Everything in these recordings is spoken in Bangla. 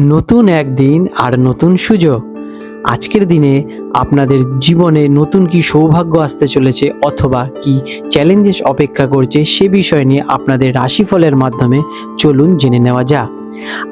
নতুন একদিন আর নতুন সুযোগ। আজকের দিনে আপনাদের জীবনে নতুন কি সৌভাগ্য আসতে চলেছে অথবা কি চ্যালেঞ্জেস অপেক্ষা করছে সে বিষয় নিয়ে আপনাদের রাশিফলের মাধ্যমে চলুন জেনে নেওয়া যাক।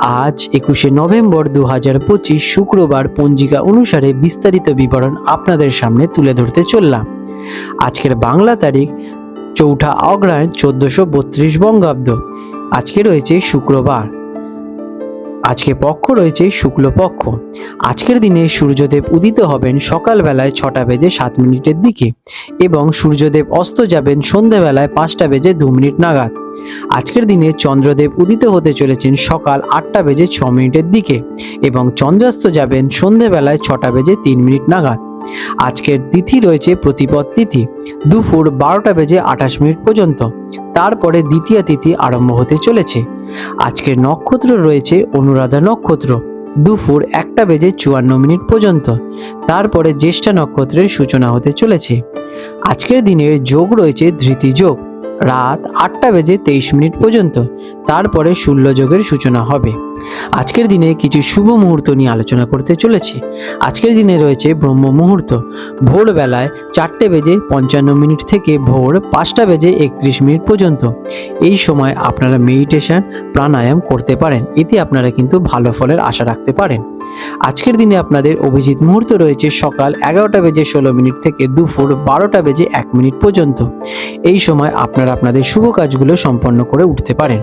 আজ একুশে নভেম্বর দু হাজার পঁচিশ শুক্রবার পঞ্জিকা অনুসারে বিস্তারিত বিবরণ আপনাদের সামনে তুলে ধরতে চললাম। আজকের বাংলা তারিখ চৌঠা অগ্রহায়ণ চোদ্দশো বত্রিশ বঙ্গাব্দ। আজকে রয়েছে শুক্রবার। আজকে পক্ষ রয়েছে শুক্লপক্ষ আজকের দিনে সূর্যদেব উদিত হবেন সকালবেলায় ছটা বেজে সাত মিনিটের দিকে এবং সূর্যদেব অস্ত যাবেন সন্ধেবেলায় পাঁচটা বেজে দু মিনিট নাগাদ। আজকের দিনে চন্দ্রদেব উদিত হতে চলেছেন সকাল আটটা বেজে ছ মিনিটের দিকে এবং চন্দ্রাস্ত যাবেন সন্ধেবেলায় ছটা বেজে তিন মিনিট নাগাদ। আজকের তিথি রয়েছে প্রতিপদ তিথি। দুপুর বারোটা বেজে আঠাশ মিনিট পর্যন্ত। তারপরে দ্বিতীয় তিথি আরম্ভ হতে চলেছে। আজকের নক্ষত্র রয়েছে অনুরাধা নক্ষত্র। দুপুর একটা বেজে চুয়ান্ন মিনিট পর্যন্ত। তারপরে জ্যেষ্ঠা নক্ষত্রের সূচনা হতে চলেছে। আজকের দিনের যোগ রয়েছে ধৃতি যোগ। রাত আটটা বেজে তেইশ মিনিট পর্যন্ত। তারপরে শূন্য যোগের সূচনা হবে। আজকের দিনে কিছু শুভ মুহূর্ত নিয়ে আলোচনা করতে চলেছে। আজকের দিনে রয়েছে ব্রহ্ম মুহূর্ত। ভোরবেলায় চারটে বেজে পঞ্চান্ন মিনিট থেকে ভোর পাঁচটা বেজে একত্রিশ মিনিট পর্যন্ত। এই সময় আপনারা মেডিটেশন, প্রাণায়াম করতে পারেন। এতে আপনারা কিন্তু ভালো ফলের আশা রাখতে পারেন। আজকের দিনে আপনাদের অভিজিৎ মুহূর্ত রয়েছে সকাল এগারোটা বেজে ষোলো মিনিট থেকে দুপুর বারোটা বেজে এক মিনিট পর্যন্ত। এই সময় আপনারা আপনাদের শুভ কাজগুলো সম্পন্ন করে উঠতে পারেন।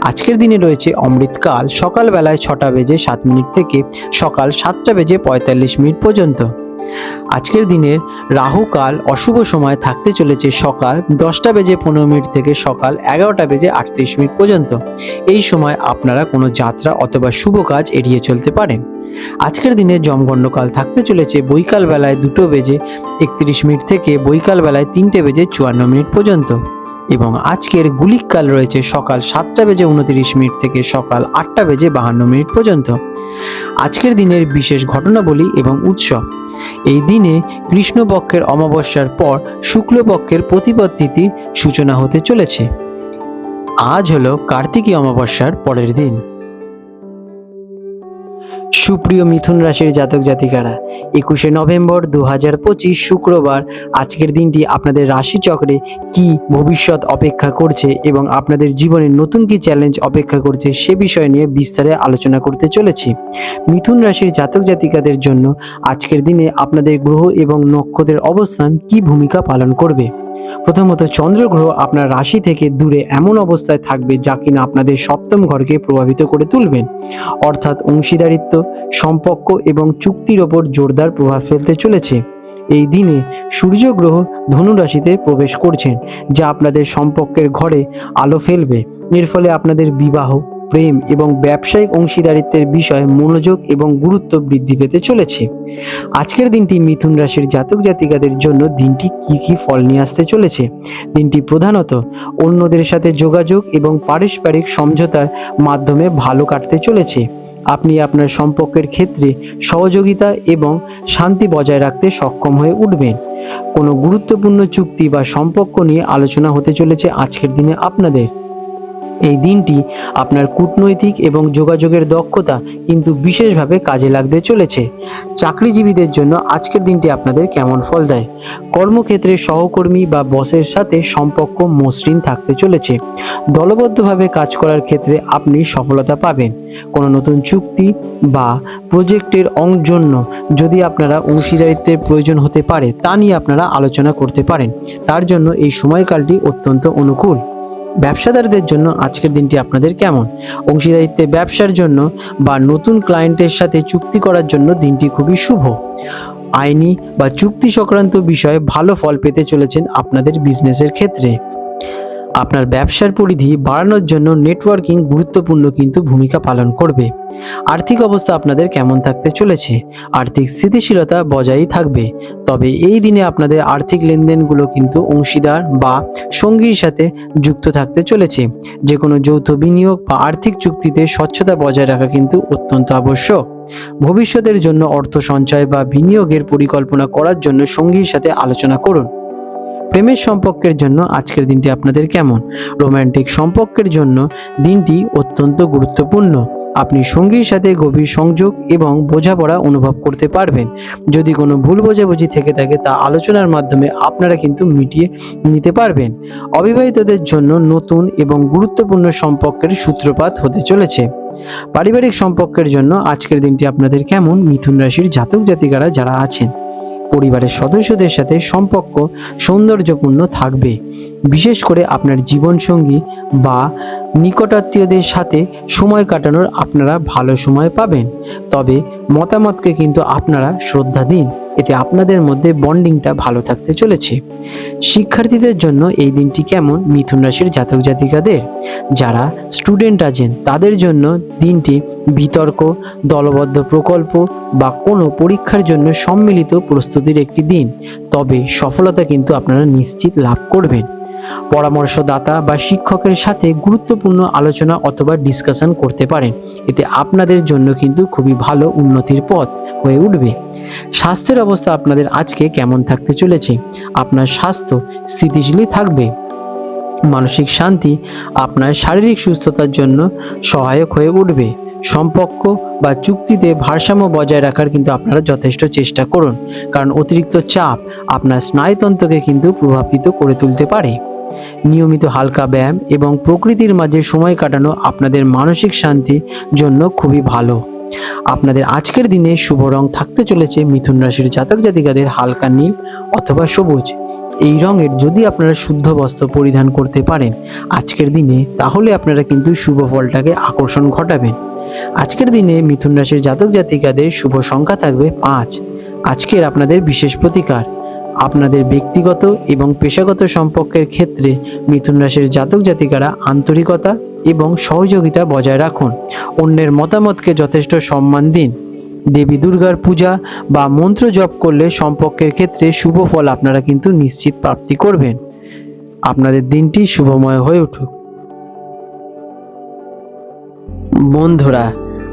আজকের দিনে রয়েছে অমৃতকাল, সকালবেলায় ছটা বেজে সাত মিনিট থেকে সকাল সাতটা বেজে পঁয়তাল্লিশ মিনিট পর্যন্ত। আজকের দিনের রাহুকাল অশুভ সময় থাকতে চলেছে সকাল দশটা বেজে পনেরো মিনিট থেকে সকাল এগারোটা বেজে আটত্রিশ মিনিট পর্যন্ত। এই সময় আপনারা কোনো যাত্রা অথবা শুভ কাজ এড়িয়ে চলতে পারেন। আজকের দিনে জমগণ্ডকাল থাকতে চলেছে বৈকাল বেলায় দুটো বেজে একত্রিশ মিনিট থেকে বৈকাল বেলায় তিনটে বেজে চুয়ান্ন মিনিট পর্যন্ত। এবং আজকের গুলিককাল রয়েছে সকাল সাতটা বেজে উনত্রিশ মিনিট থেকে সকাল আটটা বেজে বাহান্ন মিনিট পর্যন্ত। আজকের দিনের বিশেষ ঘটনাবলী এবং উৎসব। এই দিনে কৃষ্ণপক্ষের অমাবস্যার পর শুক্লপক্ষের প্রতিপদ তিথির সূচনা হতে চলেছে। আজ হলো কার্তিকী অমাবস্যার পরের দিন। সুপ্রিয় মিথুন রাশির জাতক জাতিকারা, একুশে নভেম্বর দু হাজার পঁচিশ শুক্রবার আজকের দিনটি আপনাদের রাশিচক্রে কি ভবিষ্যৎ অপেক্ষা করছে এবং আপনাদের জীবনে নতুন কি চ্যালেঞ্জ অপেক্ষা করছে সে বিষয় নিয়ে বিস্তারে আলোচনা করতে চলেছি। মিথুন রাশির জাতক জাতিকাদের জন্য আজকের দিনে আপনাদের গ্রহ এবং নক্ষত্রের অবস্থান কি ভূমিকা পালন করবে? প্রথমত চন্দ্রগ্রহ আপনার রাশি থেকে দূরে এমন অবস্থায় থাকবে যা কিনা আপনাদের সপ্তম ঘরকে প্রভাবিত করে তুলবেন অর্থাৎ অংশীদারিত্ব, সম্পর্ক এবং চুক্তির ওপর জোরদার প্রভাব ফেলতে চলেছে। এই দিনে সূর্য গ্রহ ধনু রাশিতে প্রবেশ করছেন যা আপনাদের সম্পর্কের ঘরে আলো ফেলবে। এর ফলে আপনাদের বিবাহ প্রেম এবং ব্যবসায়িক অংশীদারিত্বের বিষয়ে মনোযোগ এবং গুরুত্ব বৃদ্ধি পেতে চলেছে। আজকের দিনটি মিথুন রাশির জাতক জাতিকাদের জন্য দিনটি কি কি ফল নিয়ে আসতে চলেছে? দিনটি প্রধানত অন্যদের সাথে যোগাযোগ এবং পারস্পরিক সমঝোতার মাধ্যমে ভালো কাটতে চলেছে। আপনি আপনার সম্পর্কের ক্ষেত্রে সহযোগিতা এবং শান্তি বজায় রাখতে সক্ষম হয়ে উঠবেন। কোনো গুরুত্বপূর্ণ চুক্তি বা সম্পর্ক নিয়ে আলোচনা হতে চলেছে আজকের দিনে আপনাদের। এই দিনটি আপনার কূটনৈতিক এবং যোগাযোগের দক্ষতা কিন্তু বিশেষভাবে কাজে লাগতে চলেছে। চাকরিজীবীদের জন্য আজকের দিনটি আপনাদের কেমন ফল দেয়? কর্মক্ষেত্রে সহকর্মী বা বসের সাথে সম্পর্ক মসৃণ থাকতে চলেছে। দলবদ্ধভাবে কাজ করার ক্ষেত্রে আপনি সফলতা পাবেন। কোনো নতুন চুক্তি বা প্রজেক্টের জন্য যদি আপনারা অংশীদারিত্বের প্রয়োজন হতে পারে, তা নিয়ে আপনারা আলোচনা করতে পারেন। তার জন্য এই সময়কালটি অত্যন্ত অনুকূল। ব্যবসাদারদের জন্য আজকের দিনটি আপনাদের কেমন? অংশীদারিত্বে ব্যবসার জন্য বা নতুন ক্লায়েন্টের সাথে চুক্তি করার জন্য দিনটি খুবই শুভ। আইনি বা চুক্তি সংক্রান্ত বিষয়ে ভালো ফল পেতে চলেছেন আপনাদের বিজনেসের ক্ষেত্রে। আপনার ব্যবসার পরিধি বাড়ানোর জন্য নেটওয়ার্কিং গুরুত্বপূর্ণ কিন্তু ভূমিকা পালন করবে। আর্থিক অবস্থা আপনাদের কেমন থাকতে চলেছে? আর্থিক স্থিতিশীলতা বজায়ই থাকবে। তবে এই দিনে আপনাদের আর্থিক লেনদেনগুলো কিন্তু অংশীদার বা সঙ্গীর সাথে যুক্ত থাকতে চলেছে। যে কোনো যৌথ বিনিয়োগ বা আর্থিক চুক্তিতে স্বচ্ছতা বজায় রাখা কিন্তু অত্যন্ত আবশ্যক। ভবিষ্যতের জন্য অর্থ সঞ্চয় বা বিনিয়োগের পরিকল্পনা করার জন্য সঙ্গীর সাথে আলোচনা করুন। প্রেমের সম্পর্কের জন্য আজকের দিনটি আপনাদের কেমন? রোম্যান্টিক সম্পর্কের জন্য দিনটি অত্যন্ত গুরুত্বপূর্ণ। আপনি সঙ্গীর সাথে গভীর সংযোগ এবং বোঝাপড়া অনুভব করতে পারবেন। যদি কোনো ভুল বোঝাবুঝি থেকে থাকে, তা আলোচনার মাধ্যমে আপনারা কিন্তু মিটিয়ে নিতে পারবেন। অবিবাহিতদের জন্য নতুন এবং গুরুত্বপূর্ণ সম্পর্কের সূত্রপাত হতে চলেছে। পারিবারিক সম্পর্কের জন্য আজকের দিনটি আপনাদের কেমন? মিথুন রাশির জাতক জাতিকারা যারা আছেন পরিবারের সদস্যদের সাথে সম্পর্ক সৌন্দর্যপূর্ণ থাকবে। বিশেষ করে আপনার জীবনসঙ্গী বা নিকটাত্মীয়দের সাথে সময় কাটানোর আপনারা ভালো সময় পাবেন। তবে মতামতকে কিন্তু আপনারা শ্রদ্ধা দিন। এতে আপনাদের মধ্যে বন্ডিংটা ভালো থাকতে চলেছে। শিক্ষার্থীদের জন্য এই দিনটি কেমন মিথুন রাশির জাতক জাতিকাদের? যারা স্টুডেন্ট আছেন, তাদের জন্য দিনটি বিতর্ক, দলবদ্ধ প্রকল্প বা কোনো পরীক্ষার জন্য সম্মিলিত প্রস্তুতির একটি দিন। তবে সফলতা কিন্তু আপনারা নিশ্চিত লাভ করবেন। পরামর্শদাতা বা শিক্ষকের সাথে গুরুত্বপূর্ণ আলোচনা অথবা ডিসকাশন করতে পারেন। এতে আপনাদের জন্য কিন্তু খুবই ভালো উন্নতির পথ হয়ে উঠবে। স্বাস্থ্যের অবস্থা আপনাদের আজকে কেমন থাকতে চলেছে? আপনার স্বাস্থ্য স্থিতিশীলই থাকবে। মানসিক শান্তি আপনার শারীরিক সুস্থতার জন্য সহায়ক হয়ে উঠবে। সম্পর্ক বা চুক্তিতে ভারসাম্য বজায় রাখার কিন্তু আপনারা যথেষ্ট চেষ্টা করুন। কারণ অতিরিক্ত চাপ আপনার স্নায়ুতন্ত্রকে কিন্তু প্রভাবিত করে তুলতে পারে। নিয়মিত হালকা ব্যায়াম এবং প্রকৃতির মাঝে সময় কাটানো আপনাদের মানসিক শান্তির জন্য খুবই ভালো। আপনাদের আজকের দিনে শুভ রং থাকতে চলেছে মিথুন রাশির জাতক জাতিকাদের হালকা নীল অথবা সবুজ। এই রঙের যদি আপনারা শুদ্ধ বস্ত্র পরিধান করতে পারেন আজকের দিনে, তাহলে আপনারা কিন্তু শুভ ফলটাকে আকর্ষণ ঘটাবেন। আজকের দিনে মিথুন রাশির জাতক জাতিকাদের শুভ সংখ্যা থাকবে পাঁচ। আজকের আপনাদের বিশেষ প্রতিকার আপনাদের ব্যক্তিগত এবং পেশাগত সম্পর্কের ক্ষেত্রে মিথুন রাশির জাতক জাতিকারা আন্তরিকতা এবং সহযোগিতা বজায় রাখুন। অন্যের মতামতকে যথেষ্ট সম্মান দিন। দেবী দুর্গার পূজা বা মন্ত্র জপ করলে সম্পর্কের ক্ষেত্রে শুভ ফল আপনারা কিন্তু নিশ্চিত প্রাপ্তি করবেন। আপনাদের দিনটি শুভময় হয়ে উঠুক। বন্ধুরা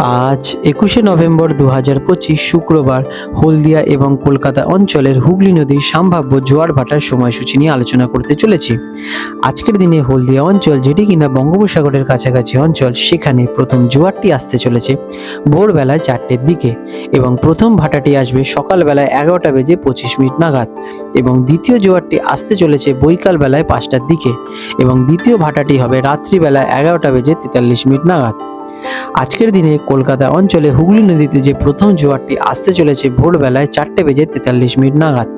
আজ একুশে নভেম্বর দু হাজার পঁচিশ শুক্রবার হলদিয়া এবং কলকাতা অঞ্চলের হুগলি নদীর সম্ভাব্য জোয়ার ভাটার সময়সূচি নিয়ে আলোচনা করতে চলেছি। আজকের দিনে হলদিয়া অঞ্চল যেটি কিনা বঙ্গোপসাগরের কাছাকাছি অঞ্চল, সেখানে প্রথম জোয়ারটি আসতে চলেছে ভোরবেলায় চারটের দিকে এবং প্রথম ভাটাটি আসবে সকালবেলায় এগারোটা বেজে পঁচিশ মিনিট নাগাদ এবং দ্বিতীয় জোয়ারটি আসতে চলেছে বৈকাল বেলায় পাঁচটার দিকে এবং দ্বিতীয় ভাটাটি হবে রাত্রিবেলায় এগারোটা বেজে তেতাল্লিশ মিনিট নাগাদ। আজকের দিনে কলকাতা অঞ্চলে হুগলি নদীতে যে প্রথম জোয়ারটি আসতে চলেছে ভোরবেলায় চারটে বেজে তেতাল্লিশ মিনিট নাগাদ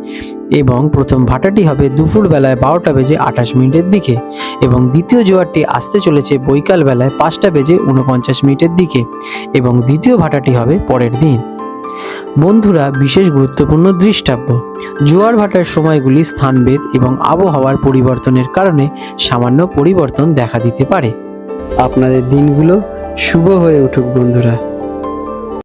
এবং প্রথম ভাটাটি হবে দুপুর বেলায় বারোটা বেজে আঠাশ মিনিটের দিকে এবং দ্বিতীয় জোয়ারটি আসতে চলেছে বৈকাল বেলায় পাঁচটা বেজে উনপঞ্চাশ মিনিটের দিকে এবং দ্বিতীয় ভাটাটি হবে পরের দিন। বন্ধুরা, বিশেষ গুরুত্বপূর্ণ দৃষ্টাব্য। জোয়ার ভাটার সময়গুলি স্থানভেদ এবং আবহাওয়ার পরিবর্তনের কারণে সামান্য পরিবর্তন দেখা দিতে পারে। আপনাদের দিনগুলো শুভ হয়ে উঠুক বন্ধুরা।